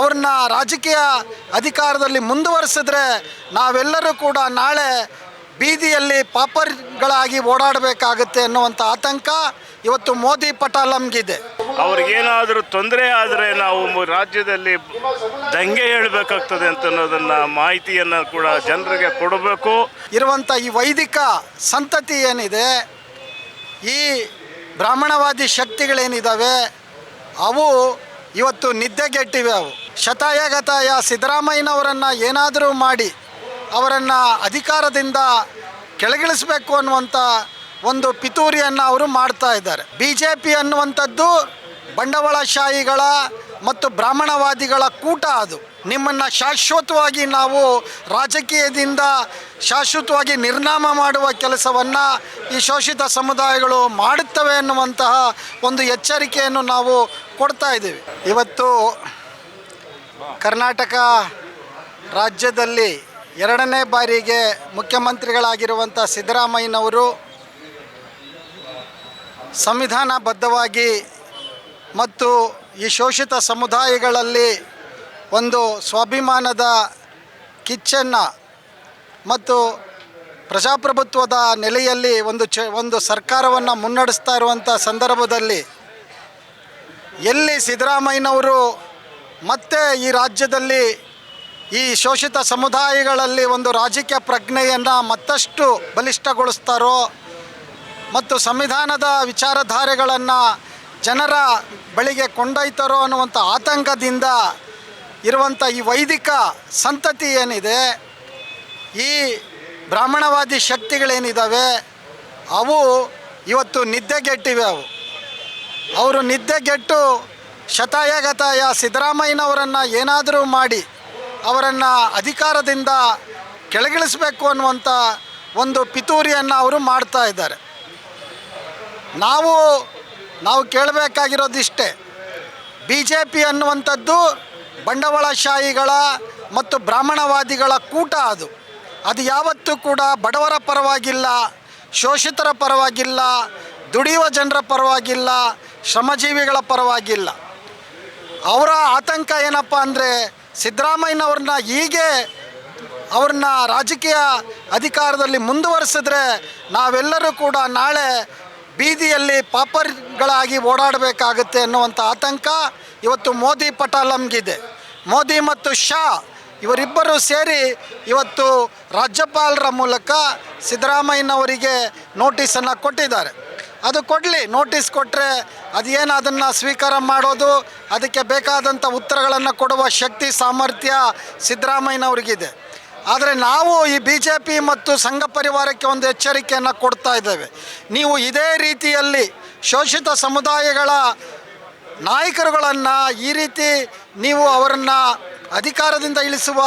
ಅವ್ರನ್ನ ರಾಜಕೀಯ ಅಧಿಕಾರದಲ್ಲಿ ಮುಂದುವರಿಸಿದ್ರೆ ನಾವೆಲ್ಲರೂ ಕೂಡ ನಾಳೆ ಬೀದಿಯಲ್ಲಿ ಪಾಪರ್ಗಳಾಗಿ ಓಡಾಡಬೇಕಾಗುತ್ತೆ ಅನ್ನುವಂಥ ಆತಂಕ ಇವತ್ತು ಮೋದಿ ಪಟಾಲಮ್ಗಿದೆ. ಅವ್ರಿಗೇನಾದರೂ ತೊಂದರೆ ಆದರೆ ನಾವು ರಾಜ್ಯದಲ್ಲಿ ದಂಗೆ ಹೇಳಬೇಕಾಗ್ತದೆ ಅಂತ ಅನ್ನೋದನ್ನ ಮಾಹಿತಿಯನ್ನು ಕೂಡ ಜನರಿಗೆ ಕೊಡಬೇಕು. ಇರುವಂಥ ಈ ವೈದಿಕ ಸಂತತಿ ಏನಿದೆ ಈ ಬ್ರಾಹ್ಮಣವಾದಿ ಶಕ್ತಿಗಳೇನಿದ್ದಾವೆ ಅವು ಇವತ್ತು ನಿದ್ದೆಗೆಟ್ಟಿವೆ ಅವು. ಶತಾಯಗತಾಯ ಸಿದ್ದರಾಮಯ್ಯನವರನ್ನು ಏನಾದರೂ ಮಾಡಿ ಅವರನ್ನು ಅಧಿಕಾರದಿಂದ ಕೆಳಗಿಳಿಸಬೇಕು ಅನ್ನುವಂಥ ಒಂದು ಪಿತೂರಿಯನ್ನು ಅವರು ಮಾಡ್ತಾ ಇದ್ದಾರೆ. ಬಿ ಜೆ ಪಿ ಅನ್ನುವಂಥದ್ದು ಬಂಡವಾಳಶಾಹಿಗಳ ಮತ್ತು ಬ್ರಾಹ್ಮಣವಾದಿಗಳ ಕೂಟ ಅದು. ನಿಮ್ಮನ್ನು ಶಾಶ್ವತವಾಗಿ ನಾವು ರಾಜಕೀಯದಿಂದ ಶಾಶ್ವತವಾಗಿ ನಿರ್ನಾಮ ಮಾಡುವ ಕೆಲಸವನ್ನು ಈ ಶೋಷಿತ ಸಮುದಾಯಗಳು ಮಾಡುತ್ತವೆ ಎನ್ನುವಂತಹ ಒಂದು ಎಚ್ಚರಿಕೆಯನ್ನು ನಾವು ಕೊಡ್ತಾ ಇದ್ದೀವಿ. ಇವತ್ತು ಕರ್ನಾಟಕ ರಾಜ್ಯದಲ್ಲಿ ಎರಡನೇ ಬಾರಿಗೆ ಮುಖ್ಯಮಂತ್ರಿಗಳಾಗಿರುವಂಥ ಸಿದ್ದರಾಮಯ್ಯನವರು ಸಂವಿಧಾನಬದ್ಧವಾಗಿ ಮತ್ತು ಈ ಶೋಷಿತ ಸಮುದಾಯಗಳಲ್ಲಿ ಒಂದು ಸ್ವಾಭಿಮಾನದ ಕಿಚ್ಚನ್ನು ಮತ್ತು ಪ್ರಜಾಪ್ರಭುತ್ವದ ನೆಲೆಯಲ್ಲಿ ಒಂದು ಚ, ಒಂದು ಸರ್ಕಾರವನ್ನು ಮುನ್ನಡೆಸ್ತಾ ಇರುವಂಥ ಸಂದರ್ಭದಲ್ಲಿ ಎಲ್ಲಿ ಸಿದ್ದರಾಮಯ್ಯನವರು ಮತ್ತೆ ಈ ರಾಜ್ಯದಲ್ಲಿ ಈ ಶೋಷಿತ ಸಮುದಾಯಗಳಲ್ಲಿ ಒಂದು ರಾಜಕೀಯ ಪ್ರಜ್ಞೆಯನ್ನು ಮತ್ತಷ್ಟು ಬಲಿಷ್ಠಗೊಳಿಸ್ತಾರೋ ಮತ್ತು ಸಂವಿಧಾನದ ವಿಚಾರಧಾರೆಗಳನ್ನು ಜನರ ಬಳಿಗೆ ಕೊಂಡೊಯ್ತಾರೋ ಅನ್ನುವಂಥ ಆತಂಕದಿಂದ ಇರುವಂಥ ಈ ವೈದಿಕ ಸಂತತಿ ಏನಿದೆ, ಈ ಬ್ರಾಹ್ಮಣವಾದಿ ಶಕ್ತಿಗಳೇನಿದ್ದಾವೆ ಅವು ಇವತ್ತು ನಿದ್ದೆಗೆಟ್ಟಿವೆ ಅವು. ಅವರು ನಿದ್ದೆಗೆಟ್ಟು ಶತಾಯಗತಾಯ ಸಿದ್ದರಾಮಯ್ಯನವರನ್ನು ಏನಾದರೂ ಮಾಡಿ ಅವರನ್ನು ಅಧಿಕಾರದಿಂದ ಕೆಳಗಿಳಿಸಬೇಕು ಅನ್ನುವಂಥ ಒಂದು ಪಿತೂರಿಯನ್ನು ಅವರು ಮಾಡ್ತಾ ಇದ್ದಾರೆ. ನಾವು ನಾವು ಕೇಳಬೇಕಾಗಿರೋದಿಷ್ಟೇ. ಬಿ ಜೆ ಪಿ ಅನ್ನುವಂಥದ್ದು ಬಂಡವಾಳಶಾಹಿಗಳ ಮತ್ತು ಬ್ರಾಹ್ಮಣವಾದಿಗಳ ಕೂಟ ಅದು. ಅದು ಯಾವತ್ತೂ ಕೂಡ ಬಡವರ ಪರವಾಗಿಲ್ಲ, ಶೋಷಿತರ ಪರವಾಗಿಲ್ಲ, ದುಡಿಯುವ ಜನರ ಪರವಾಗಿಲ್ಲ, ಶ್ರಮಜೀವಿಗಳ ಪರವಾಗಿಲ್ಲ. ಅವರ ಆತಂಕ ಏನಪ್ಪ ಅಂದರೆ ಸಿದ್ದರಾಮಯ್ಯನವ್ರನ್ನ ಹೀಗೆ ಅವ್ರನ್ನ ರಾಜಕೀಯ ಅಧಿಕಾರದಲ್ಲಿ ಮುಂದುವರಿಸಿದ್ರೆ ನಾವೆಲ್ಲರೂ ಕೂಡ ನಾಳೆ ಬೀದಿಯಲ್ಲಿ ಪಾಪರ್ಗಳಾಗಿ ಓಡಾಡಬೇಕಾಗುತ್ತೆ ಅನ್ನುವಂಥ ಆತಂಕ ಇವತ್ತು ಮೋದಿ ಪಟಾಲಂಗಿದೆ ಮೋದಿ ಮತ್ತು ಶಾ ಇವರಿಬ್ಬರು ಸೇರಿ ಇವತ್ತು ರಾಜ್ಯಪಾಲರ ಮೂಲಕ ಸಿದ್ದರಾಮಯ್ಯನವರಿಗೆ ನೋಟಿಸನ್ನು ಕೊಟ್ಟಿದ್ದಾರೆ. ಅದು ಕೊಡಲಿ, ನೋಟಿಸ್ ಕೊಟ್ಟರೆ ಅದೇನು ಅದನ್ನು ಸ್ವೀಕಾರ ಮಾಡೋದು, ಅದಕ್ಕೆ ಬೇಕಾದಂಥ ಉತ್ತರಗಳನ್ನು ಕೊಡುವ ಶಕ್ತಿ, ಸಾಮರ್ಥ್ಯ ಸಿದ್ದರಾಮಯ್ಯನವ್ರಿಗಿದೆ. ಆದರೆ ನಾವು ಈ ಬಿ ಜೆ ಪಿ ಮತ್ತು ಸಂಘ ಪರಿವಾರಕ್ಕೆ ಒಂದು ಎಚ್ಚರಿಕೆಯನ್ನು ಕೊಡ್ತಾ ಇದ್ದೇವೆ. ನೀವು ಇದೇ ರೀತಿಯಲ್ಲಿ ಶೋಷಿತ ಸಮುದಾಯಗಳ ನಾಯಕರುಗಳನ್ನು ಈ ರೀತಿ ನೀವು ಅವರನ್ನು ಅಧಿಕಾರದಿಂದ ಇಳಿಸುವ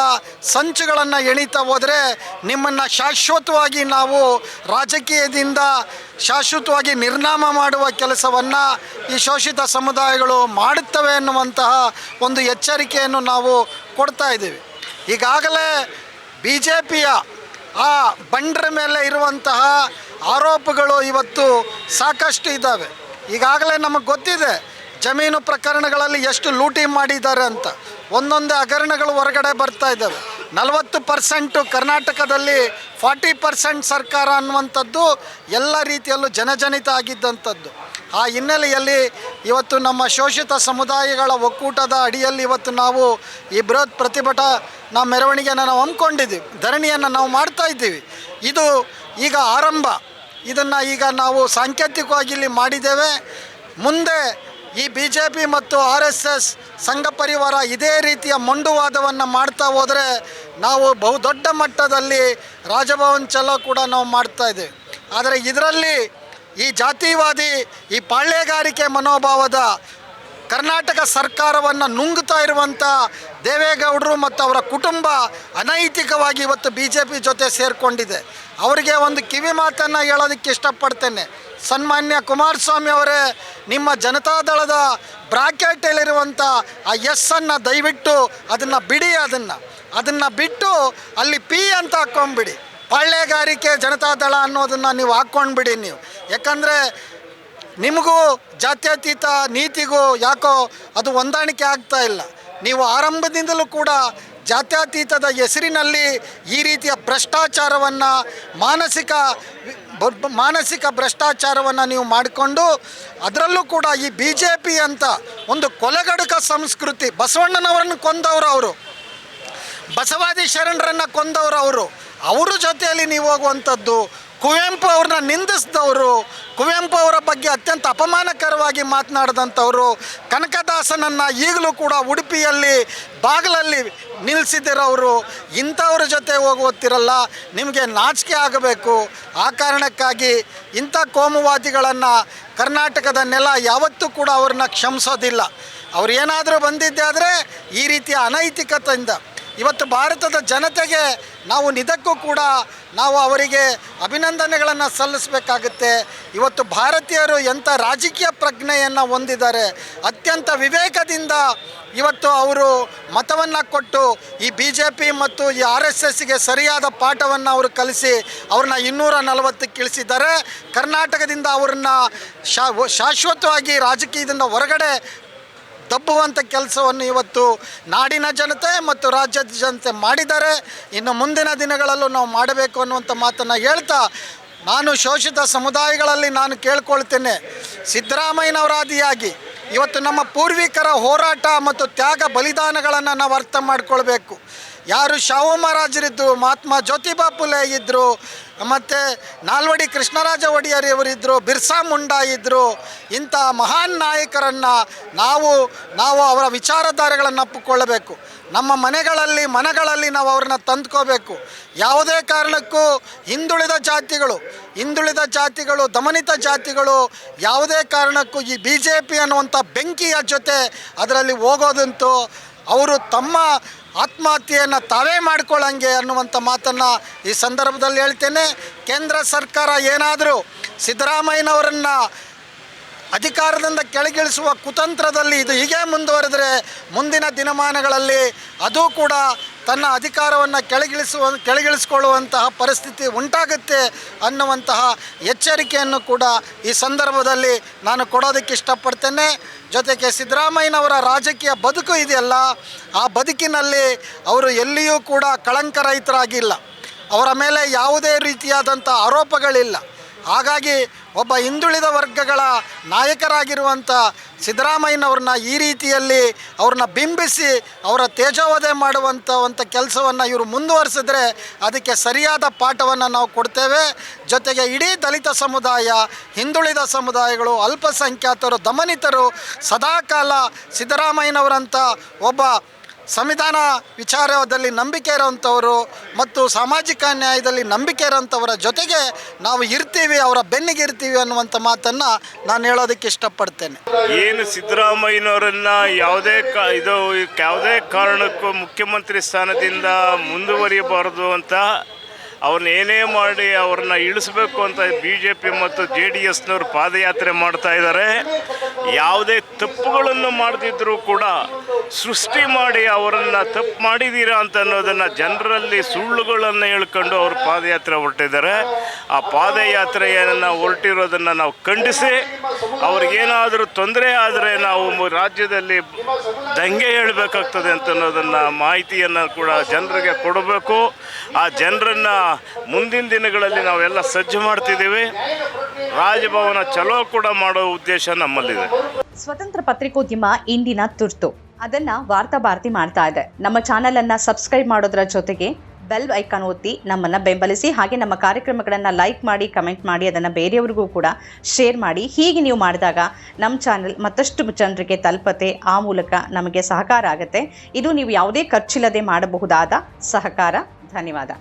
ಸಂಚುಗಳನ್ನು ಎಳಿತಾ ಹೋದರೆ ನಿಮ್ಮನ್ನು ಶಾಶ್ವತವಾಗಿ ನಾವು ರಾಜಕೀಯದಿಂದ ಶಾಶ್ವತವಾಗಿ ನಿರ್ನಾಮ ಮಾಡುವ ಕೆಲಸವನ್ನು ಈ ಶೋಷಿತ ಸಮುದಾಯಗಳು ಮಾಡುತ್ತವೆ ಎನ್ನುವಂತಹ ಒಂದು ಎಚ್ಚರಿಕೆಯನ್ನು ನಾವು ಕೊಡ್ತಾ ಇದ್ದೀವಿ. ಈಗಾಗಲೇ ಬಿ ಜೆ ಪಿಯ ಆ ಬಂಡ್ರ ಮೇಲೆ ಇರುವಂತಹ ಆರೋಪಗಳು ಇವತ್ತು ಸಾಕಷ್ಟು ಇದ್ದಾವೆ. ಈಗಾಗಲೇ ನಮಗೆ ಗೊತ್ತಿದೆ, ಜಮೀನು ಪ್ರಕರಣಗಳಲ್ಲಿ ಎಷ್ಟು ಲೂಟಿ ಮಾಡಿದ್ದಾರೆ ಅಂತ. ಒಂದೊಂದೇ ಹಗರಣಗಳು ಹೊರಗಡೆ ಬರ್ತಾ ಇದ್ದಾವೆ. ನಲವತ್ತು ಪರ್ಸೆಂಟು ಕರ್ನಾಟಕದಲ್ಲಿ ಫಾರ್ಟಿ ಪರ್ಸೆಂಟ್ ಸರ್ಕಾರ ಅನ್ನುವಂಥದ್ದು ಎಲ್ಲ ರೀತಿಯಲ್ಲೂ ಜನಜನಿತ ಆಗಿದ್ದಂಥದ್ದು. ಆ ಹಿನ್ನೆಲೆಯಲ್ಲಿ ಇವತ್ತು ನಮ್ಮ ಶೋಷಿತ ಸಮುದಾಯಗಳ ಒಕ್ಕೂಟದ ಅಡಿಯಲ್ಲಿ ಇವತ್ತು ನಾವು ಈ ಬೃಹತ್ ಪ್ರತಿಭಟನಾ ಮೆರವಣಿಗೆಯನ್ನು ನಾವು ಹಮ್ಮಿಕೊಂಡಿದ್ದೀವಿ. ಧರಣಿಯನ್ನು ನಾವು ಮಾಡ್ತಾ ಇದ್ದೀವಿ. ಇದು ಈಗ ಆರಂಭ. ಇದನ್ನು ಈಗ ನಾವು ಸಾಂಕೇತಿಕವಾಗಿ ಇಲ್ಲಿ ಮಾಡಿದ್ದೇವೆ. ಮುಂದೆ ಈ ಬಿ ಜೆ ಪಿ ಮತ್ತು ಆರ್ ಎಸ್ ಎಸ್ ಸಂಘ ಪರಿವಾರ ಇದೇ ರೀತಿಯ ಮೊಂಡುವಾದವನ್ನು ಮಾಡ್ತಾ ಹೋದರೆ ನಾವು ಬಹುದೊಡ್ಡ ಮಟ್ಟದಲ್ಲಿ ರಾಜಭವನ್ ಚಲೋ ಕೂಡ ನಾವು ಮಾಡ್ತಾ ಇದ್ದೇವೆ. ಆದರೆ ಇದರಲ್ಲಿ ಈ ಜಾತಿವಾದಿ, ಈ ಪಾಳ್ಯಗಾರಿಕೆ ಮನೋಭಾವದ ಕರ್ನಾಟಕ ಸರ್ಕಾರವನ್ನು ನುಂಗ್ತಾ ಇರುವಂಥ ದೇವೇಗೌಡರು ಮತ್ತು ಅವರ ಕುಟುಂಬ ಅನೈತಿಕವಾಗಿ ಇವತ್ತು ಬಿ ಜೆ ಪಿ ಜೊತೆ ಸೇರಿಕೊಂಡಿದೆ. ಅವರಿಗೆ ಒಂದು ಕಿವಿ ಮಾತನ್ನು ಹೇಳೋದಕ್ಕೆ ಇಷ್ಟಪಡ್ತೇನೆ. ಸನ್ಮಾನ್ಯ ಕುಮಾರಸ್ವಾಮಿ ಅವರೇ, ನಿಮ್ಮ ಜನತಾದಳದ ಬ್ರಾಕೆಟಲ್ಲಿರುವಂಥ ಆ ಎಸ್ ಅನ್ನು ದಯವಿಟ್ಟು ಅದನ್ನು ಬಿಡಿ ಅದನ್ನು. ಅದನ್ನು ಬಿಟ್ಟು ಅಲ್ಲಿ ಪಿ ಅಂತ ಹಾಕ್ಕೊಂಬಿಡಿ ಪಾಳ್ಯಗಾರಿಕೆ ಜನತಾದಳ ಅನ್ನೋದನ್ನು ನೀವು ಹಾಕ್ಕೊಂಡ್ಬಿಡಿ ನೀವು. ಯಾಕಂದರೆ ನಿಮಗೂ ಜಾತ್ಯತೀತ ನೀತಿಗೂ ಯಾಕೋ ಅದು ಹೊಂದಾಣಿಕೆ ಆಗ್ತಾ ಇಲ್ಲ. ನೀವು ಆರಂಭದಿಂದಲೂ ಕೂಡ ಜಾತ್ಯತೀತದ ಹೆಸರಿನಲ್ಲಿ ಈ ರೀತಿಯ ಭ್ರಷ್ಟಾಚಾರವನ್ನು ಮಾನಸಿಕ ಮಾನಸಿಕ ಭ್ರಷ್ಟಾಚಾರವನ್ನು ನೀವು ಮಾಡಿಕೊಂಡು ಅದರಲ್ಲೂ ಕೂಡ ಈ ಬಿ ಜೆ ಪಿ ಅಂತ ಒಂದು ಕೊಲೆಗಡುಕ ಸಂಸ್ಕೃತಿ, ಬಸವಣ್ಣನವರನ್ನು ಕೊಂದವರು ಅವರು. ಬಸವಾದಿ ಶರಣರನ್ನು ಕೊಂದವರು ಅವರು. ಅವರ ಜೊತೆಯಲ್ಲಿ ನೀವು ಹೋಗುವಂಥದ್ದು, ಕುವೆಂಪು ಅವ್ರನ್ನ ನಿಂದಿಸಿದವರು, ಕುವೆಂಪು ಅವರ ಬಗ್ಗೆ ಅತ್ಯಂತ ಅಪಮಾನಕರವಾಗಿ ಮಾತನಾಡಿದಂಥವರು, ಕನಕದಾಸನನ್ನು ಈಗಲೂ ಕೂಡ ಉಡುಪಿಯಲ್ಲಿ ಬಾಗಿಲಲ್ಲಿ ನಿಲ್ಲಿಸಿದಿರೋರು ಇಂಥವ್ರ ಜೊತೆ ಹೋಗುತ್ತಿರಲ್ಲ, ನಿಮಗೆ ನಾಚಿಕೆ ಆಗಬೇಕು. ಆ ಕಾರಣಕ್ಕಾಗಿ ಇಂಥ ಕೋಮುವಾದಿಗಳನ್ನು ಕರ್ನಾಟಕದ ನೆಲ ಯಾವತ್ತೂ ಕೂಡ ಅವ್ರನ್ನ ಕ್ಷಮಿಸೋದಿಲ್ಲ. ಅವ್ರು ಏನಾದರೂ ಬಂದಿದ್ದೆ ಆದರೆ ಈ ರೀತಿಯ ಅನೈತಿಕತೆಯಿಂದ ಇವತ್ತು ಭಾರತದ ಜನತೆಗೆ ನಾವು ನಿಜಕ್ಕೂ ಕೂಡ ನಾವು ಅವರಿಗೆ ಅಭಿನಂದನೆಗಳನ್ನು ಸಲ್ಲಿಸಬೇಕಾಗುತ್ತೆ. ಇವತ್ತು ಭಾರತೀಯರು ಎಂಥ ರಾಜಕೀಯ ಪ್ರಜ್ಞೆಯನ್ನು ಹೊಂದಿದ್ದಾರೆ. ಅತ್ಯಂತ ವಿವೇಕದಿಂದ ಇವತ್ತು ಅವರು ಮತವನ್ನು ಕೊಟ್ಟು ಈ ಬಿ ಜೆ ಪಿ ಮತ್ತು ಈ ಆರ್ ಎಸ್ ಎಸ್ಗೆ ಸರಿಯಾದ ಪಾಠವನ್ನು ಅವರು ಕಲಿಸಿ ಅವ್ರನ್ನ ಇನ್ನೂರ ನಲವತ್ತಕ್ಕೆ ಇಳಿಸಿದ್ದಾರೆ. ಕರ್ನಾಟಕದಿಂದ ಅವ್ರನ್ನ ಶಾಶ್ವತವಾಗಿ ರಾಜಕೀಯದಿಂದ ಹೊರಗಡೆ ದಬ್ಬುವಂಥ ಕೆಲಸವನ್ನು ಇವತ್ತು ನಾಡಿನ ಜನತೆ ಮತ್ತು ರಾಜ್ಯದ ಜನತೆ ಮಾಡಿದ್ದಾರೆ. ಇನ್ನು ಮುಂದಿನ ದಿನಗಳಲ್ಲೂ ನಾವು ಮಾಡಬೇಕು ಅನ್ನುವಂಥ ಮಾತನ್ನು ಹೇಳ್ತಾ ನಾನು ಶೋಷಿತ ಸಮುದಾಯಗಳಲ್ಲಿ ನಾನು ಕೇಳ್ಕೊಳ್ತೇನೆ. ಸಿದ್ದರಾಮಯ್ಯನವರಾದಿಯಾಗಿ ಇವತ್ತು ನಮ್ಮ ಪೂರ್ವಿಕರ ಹೋರಾಟ ಮತ್ತು ತ್ಯಾಗ ಬಲಿದಾನಗಳನ್ನು ನಾವು ಅರ್ಥ ಮಾಡ್ಕೊಳ್ಬೇಕು. ಯಾರು ಶಾಹು ಮಹಾರಾಜರಿದ್ದರು ಮಹಾತ್ಮ ಜ್ಯೋತಿಬಾ ಫುಲೆ ಇದ್ದರು ಮತ್ತು ನಾಲ್ವಡಿ ಕೃಷ್ಣರಾಜ ಒಡೆಯರ್ ಇವರಿದ್ದರು ಬಿರ್ಸಾ ಮುಂಡಾ ಇದ್ದರು ಇಂಥ ಮಹಾನ್ ನಾಯಕರನ್ನು ನಾವು ನಾವು ಅವರ ವಿಚಾರಧಾರೆಗಳನ್ನು ಒಪ್ಪಿಕೊಳ್ಳಬೇಕು. ನಮ್ಮ ಮನೆಗಳಲ್ಲಿ, ಮನಗಳಲ್ಲಿ ನಾವು ಅವ್ರನ್ನ ತಂದ್ಕೋಬೇಕು. ಯಾವುದೇ ಕಾರಣಕ್ಕೂ ಹಿಂದುಳಿದ ಜಾತಿಗಳು ಹಿಂದುಳಿದ ಜಾತಿಗಳು, ದಮನಿತ ಜಾತಿಗಳು, ಯಾವುದೇ ಕಾರಣಕ್ಕೂ ಈ ಬಿ ಜೆ ಪಿ ಅನ್ನುವಂಥ ಬೆಂಕಿಯ ಜೊತೆ ಅದರಲ್ಲಿ ಹೋಗೋದಂತೂ ಅವರು ತಮ್ಮ ಆತ್ಮಹತ್ಯೆಯನ್ನು ತಾವೇ ಮಾಡಿಕೊಳ್ಳಂಗೆ ಅನ್ನುವಂಥ ಮಾತನ್ನು ಈ ಸಂದರ್ಭದಲ್ಲಿ ಹೇಳ್ತೇನೆ. ಕೇಂದ್ರ ಸರ್ಕಾರ ಏನಾದರೂ ಸಿದ್ದರಾಮಯ್ಯನವರನ್ನು ಅಧಿಕಾರದಿಂದ ಕೆಳಗಿಳಿಸುವ ಕುತಂತ್ರದಲ್ಲಿ ಇದು ಹೀಗೆ ಮುಂದುವರೆದರೆ ಮುಂದಿನ ದಿನಮಾನಗಳಲ್ಲಿ ಅದು ಕೂಡ ತನ್ನ ಅಧಿಕಾರವನ್ನು ಕೆಳಗಿಳಿಸುವ, ಕೆಳಗಿಳಿಸಿಕೊಳ್ಳುವಂತಹ ಪರಿಸ್ಥಿತಿ ಉಂಟಾಗುತ್ತೆ ಅನ್ನುವಂತಹ ಎಚ್ಚರಿಕೆಯನ್ನು ಕೂಡ ಈ ಸಂದರ್ಭದಲ್ಲಿ ನಾನು ಕೊಡೋದಕ್ಕೆ ಇಷ್ಟಪಡ್ತೇನೆ. ಜೊತೆಗೆ ಸಿದ್ದರಾಮಯ್ಯನವರ ರಾಜಕೀಯ ಬದುಕು ಇದೆಯಲ್ಲ, ಆ ಬದುಕಿನಲ್ಲಿ ಅವರು ಎಲ್ಲಿಯೂ ಕೂಡ ಕಳಂಕರಹಿತರಾಗಿಲ್ಲ ಅವರ ಮೇಲೆ ಯಾವುದೇ ರೀತಿಯಾದಂಥ ಆರೋಪಗಳಿಲ್ಲ. ಹಾಗಾಗಿ ಒಬ್ಬ ಹಿಂದುಳಿದ ವರ್ಗಗಳ ನಾಯಕರಾಗಿರುವಂಥ ಸಿದ್ದರಾಮಯ್ಯನವ್ರನ್ನ ಈ ರೀತಿಯಲ್ಲಿ ಅವ್ರನ್ನ ಬಿಂಬಿಸಿ ಅವರ ತೇಜೋವಧೆ ಮಾಡುವಂಥ ಒಂದು ಕೆಲಸವನ್ನು ಇವರು ಮುಂದುವರಿಸಿದ್ರೆ ಅದಕ್ಕೆ ಸರಿಯಾದ ಪಾಠವನ್ನು ನಾವು ಕೊಡ್ತೇವೆ. ಜೊತೆಗೆ ಇಡೀ ದಲಿತ ಸಮುದಾಯ, ಹಿಂದುಳಿದ ಸಮುದಾಯಗಳು, ಅಲ್ಪಸಂಖ್ಯಾತರು, ದಮನಿತರು ಸದಾಕಾಲ ಸಿದ್ದರಾಮಯ್ಯನವರಂಥ ಒಬ್ಬ ಸಂವಿಧಾನ ವಿಚಾರದಲ್ಲಿ ನಂಬಿಕೆ ಇರೋವಂಥವರು ಮತ್ತು ಸಾಮಾಜಿಕ ನ್ಯಾಯದಲ್ಲಿ ನಂಬಿಕೆ ಇರೋಂಥವರ ಜೊತೆಗೆ ನಾವು ಇರ್ತೀವಿ, ಅವರ ಬೆನ್ನಿಗೆ ಇರ್ತೀವಿ ಅನ್ನುವಂಥ ಮಾತನ್ನು ನಾನು ಹೇಳೋದಕ್ಕೆ ಇಷ್ಟಪಡ್ತೇನೆ. ಏನು ಸಿದ್ದರಾಮಯ್ಯನವರನ್ನ ಯಾವುದೇ ಕಾ, ಇದು ಯಾವುದೇ ಕಾರಣಕ್ಕೂ ಮುಖ್ಯಮಂತ್ರಿ ಸ್ಥಾನದಿಂದ ಮುಂದುವರಿಯಬಾರದು ಅಂತ ಅವ್ರನ್ನ ಏನೇ ಮಾಡಿ ಅವ್ರನ್ನ ಇಳಿಸ್ಬೇಕು ಅಂತ ಬಿ ಜೆ ಪಿ ಮತ್ತು ಜೆ ಡಿ ಎಸ್ನವ್ರು ಪಾದಯಾತ್ರೆ ಮಾಡ್ತಾ ಇದ್ದಾರೆ ಯಾವುದೇ ತಪ್ಪುಗಳನ್ನು ಮಾಡದಿದ್ದರೂ ಕೂಡ ಸೃಷ್ಟಿ ಮಾಡಿ ಅವರನ್ನು ತಪ್ಪು ಮಾಡಿದ್ದೀರಾ ಅಂತ ಅನ್ನೋದನ್ನು ಜನರಲ್ಲಿ ಸುಳ್ಳುಗಳನ್ನು ಹೇಳ್ಕೊಂಡು ಅವರು ಪಾದಯಾತ್ರೆ ಹೊರಟಿದ್ದಾರೆ. ಆ ಪಾದಯಾತ್ರೆ ಪಾದಯಾತ್ರೆಯನ್ನು ಹೊರಟಿರೋದನ್ನು ನಾವು ಖಂಡಿಸಿ, ಅವ್ರಿಗೇನಾದರೂ ತೊಂದರೆ ಆದರೆ ನಾವು ರಾಜ್ಯದಲ್ಲಿ ದಂಗೆ ಹೇಳಬೇಕಾಗ್ತದೆ ಅಂತ ಅನ್ನೋದನ್ನು ಮಾಹಿತಿಯನ್ನು ಕೂಡ ಜನರಿಗೆ ಕೊಡಬೇಕು. ಆ ಜನರನ್ನು ಮುಂದಿನ ದಿನಗಳಲ್ಲಿ ನಾವೆಲ್ಲ ಸಜ್ಜು ಮಾಡ್ತಿದ್ದೀವಿ. ರಾಜಭವನ ಚಲೋ ಕೂಡ ಮಾಡೋ ಉದ್ದೇಶ ನಮ್ಮಲ್ಲಿದೆ. ಸ್ವತಂತ್ರ ಪತ್ರಿಕೋದ್ಯಮ ಇಂದಿನ ತುರ್ತು. ಅದನ್ನ ವಾರ್ತಾ ಭಾರತಿ ಮಾಡ್ತಾ ಇದೆ. ನಮ್ಮ ಚಾನೆಲ್ ಅನ್ನ ಸಬ್ಸ್ಕ್ರೈಬ್ ಮಾಡೋದ್ರ ಜೊತೆಗೆ ಬೆಲ್ ಐಕಾನ್ ಒತ್ತಿ ನಮ್ಮನ್ನ ಬೆಂಬಲಿಸಿ, ಹಾಗೆ ನಮ್ಮ ಕಾರ್ಯಕ್ರಮಗಳನ್ನ ಲೈಕ್ ಮಾಡಿ ಕಮೆಂಟ್ ಮಾಡಿ, ಅದನ್ನ ಬೇರೆಯವ್ರಿಗೂ ಕೂಡ ಶೇರ್ ಮಾಡಿ. ಹೀಗೆ ನೀವು ಮಾಡಿದಾಗ ನಮ್ಮ ಚಾನೆಲ್ ಮತ್ತಷ್ಟು ಜನರಿಗೆ ತಲುಪತೆ, ಆ ಮೂಲಕ ನಮಗೆ ಸಹಕಾರ ಆಗುತ್ತೆ. ಇದು ನೀವು ಯಾವುದೇ ಖರ್ಚಿಲ್ಲದೆ ಮಾಡಬಹುದಾದ ಸಹಕಾರ. ಧನ್ಯವಾದ.